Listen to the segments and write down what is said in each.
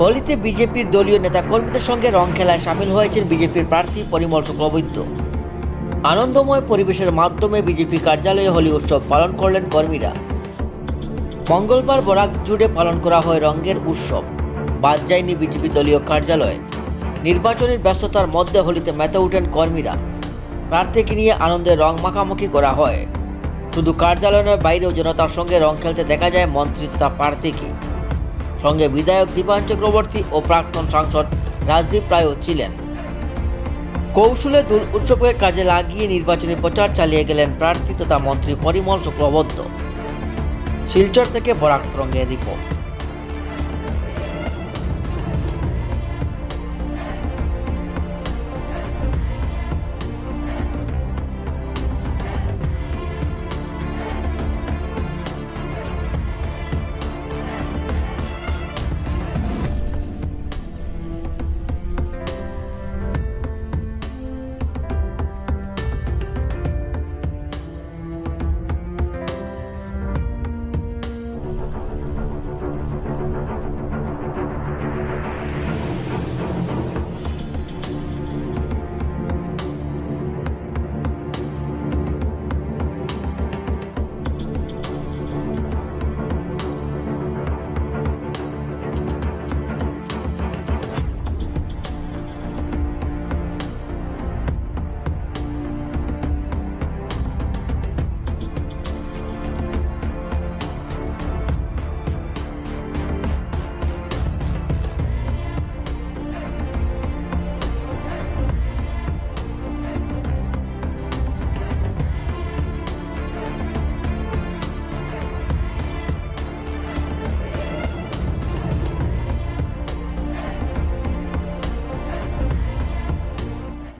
হোলিতে বিজেপির দলীয় নেতা কর্মীদের সঙ্গে রং খেলায় সামিল হয়েছেন বিজেপির প্রার্থী পরিমল শুক্লবৈদ্য। আনন্দময় পরিবেশের মাধ্যমে বিজেপি কার্যালয়ে হোলি উৎসব পালন করলেন কর্মীরা। মঙ্গলবার বরাক জুড়ে পালন করা হয় রঙের উৎসব। বাদ যায়নি বিজেপি দলীয় কার্যালয়ে। নির্বাচনের ব্যস্ততার মধ্যে হোলিতে মেতে ওঠেন কর্মীরা। প্রার্থীকে নিয়ে আনন্দের রং মাখামাখি করা হয়। শুধু কার্যালয়ের বাইরেও জনতার সঙ্গে রং খেলতে দেখা যায় মন্ত্রী তথা প্রার্থীকে। সঙ্গে বিধায়ক দীপায়ন চক্রবর্তী ও প্রাক্তন সাংসদ রাজদীপ রায়ও ছিলেন। কৌশলে দূর উৎসবকে কাজে লাগিয়ে নির্বাচনী প্রচার চালিয়ে গেলেন প্রার্থী তথা মন্ত্রী পরিমল শুক্লবদ্ধ। শিলচর থেকে বরাক তরঙ্গের রিপোর্ট।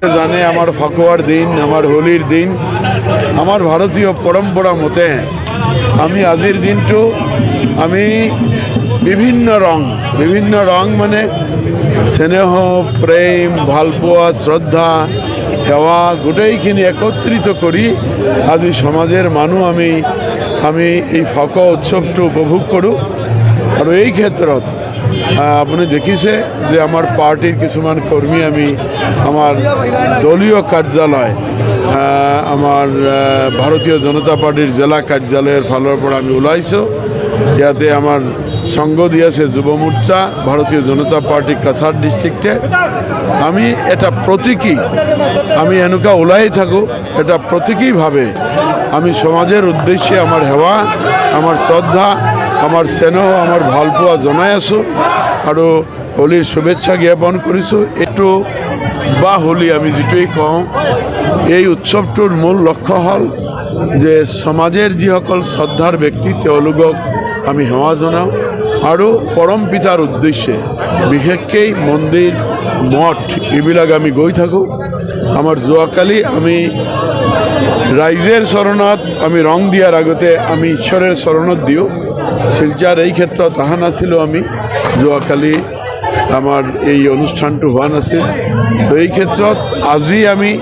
জানে আমার ফাকুয়ার দিন, আমার হোলির দিন, আমার ভারতীয় পরম্পরা মতে আমি আজির দিনটো, আমি বিভিন্ন ৰং বিভিন্ন ৰং মানে স্নেহ প্ৰেম ভালপোৱা শ্ৰদ্ধা সেৱা গোটেইখিনি একত্ৰিত কৰি আজি সমাজের মানুহ আমি আমি এই ফাকুৱা উৎসৱটো উপভোগ কৰোঁ। আৰু এই ক্ষেত্ৰত আপুনি দেখিছে যে আমাৰ পাৰ্টিৰ কিছুমান কৰ্মী আমি আমাৰ দলীয় কাৰ্যালয় আমাৰ ভাৰতীয় জনতা পাৰ্টিৰ জিলা কাৰ্যালয়ৰ ফালৰ পৰা আমি ওলাইছোঁ। ইয়াতে আমাৰ সংঘ দি আছে যুৱ মোৰ্চা, ভাৰতীয় জনতা পাৰ্টি কাছাৰ ডিষ্ট্ৰিক্টে। আমি এটা প্ৰতীকী, আমি এনেকুৱা ওলাই থাকোঁ, এটা প্ৰতীকীভাৱে আমি সমাজের উদ্দেশ্যে আমার সেৱা আমার শ্ৰদ্ধা আমার স্নেহ, আমার ভালপোৱা জনাই আছোঁ আৰু হোলীৰ শুভেচ্ছা জ্ঞাপন কৰিছোঁ। এইটো বা হোলী আমি যিটোৱেই কওঁ, এই উৎসৱটোৰ মূল লক্ষ্য হ'ল যে সমাজের যিসকল শ্ৰদ্ধাৰ ব্যক্তি, তেওঁলোকক আমি সেৱা জনাওঁ আৰু পৰম পিতাৰ উদ্দেশ্যে বিশেষকৈ মন্দিৰ, মঠ, এইবিলাক আমি গৈ থাকোঁ। আমাৰ যোৱাকালি আমি ৰাইজের চৰণত আমি ৰং দিয়াৰ আগতে আমি ঈশ্বৰৰ চৰণত দিওঁ। শিলচাৰ এই ক্ষেত্ৰত অহা নাছিলোঁ আমি। যোৱাকালি আমাৰ এই অনুষ্ঠানটো হোৱা নাছিল। তো এই ক্ষেত্ৰত আজি আমি